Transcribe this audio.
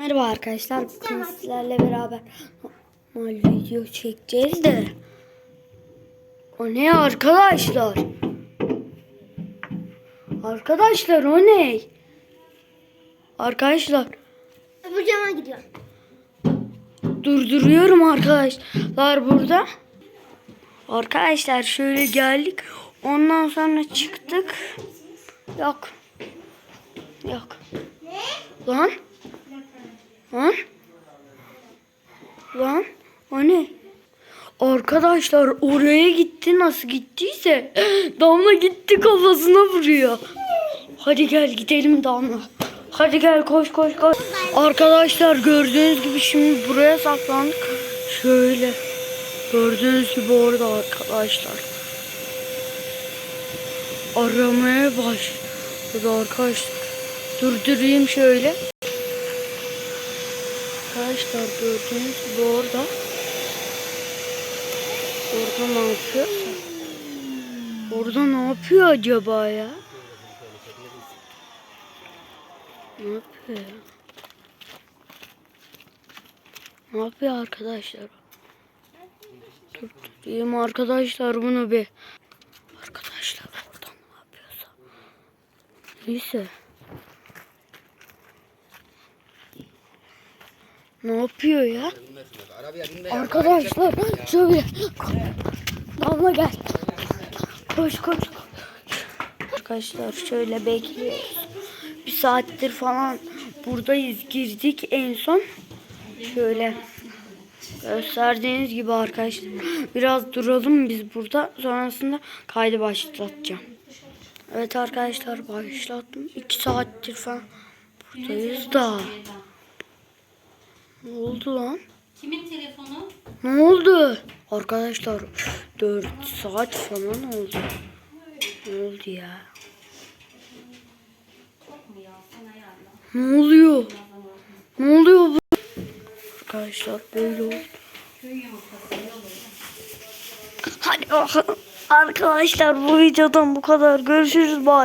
Merhaba arkadaşlar. Bugün sizlerle beraber normal video çekeceğiz de. O ne arkadaşlar? Arkadaşlar o ne? Arkadaşlar Öbür cama gidiyor. durduruyorum arkadaşlar burada. Arkadaşlar şöyle geldik. Ondan sonra çıktık. Yok. Yok. Lan. Lan. Lan. O ne? Arkadaşlar oraya gitti nasıl gittiyse Damla gitti kafasına vuruyor. Hadi gel gidelim Damla. Hadi gel koş koş koş. Arkadaşlar gördüğünüz gibi şimdi buraya saklandık. Şöyle. Gördüğünüz gibi orada arkadaşlar. Aramaya başladı arkadaşlar. Durdurayım şöyle. Arkadaşlar gördüğünüz gibi orada. Orada ne yapıyor? Orada ne yapıyor acaba ya? Ne yapıyor ya? Ne yapıyor arkadaşlar? Dur diyeyim arkadaşlar bunu bir. Arkadaşlar orada ne yapıyorsa. Neyse. Ne yapıyor ya? Arkadaşlar şöyle Damla gel. Koş koş. Arkadaşlar şöyle bekliyoruz. Bir saattir falan buradayız. Girdik en son. Şöyle gösterdiğiniz gibi arkadaşlar. Biraz duralım biz burada. Sonrasında kaydı başlatacağım. Evet arkadaşlar başlattım. 2 saattir falan buradayız da. Ne oldu lan? Kimin telefonu? Ne oldu? Arkadaşlar 4 saat falan oldu. Ne oldu ya? Ne oluyor? Ne oluyor bu? Arkadaşlar böyle oldu. Hadi. Arkadaşlar bu videodan bu kadar. Görüşürüz. Bye.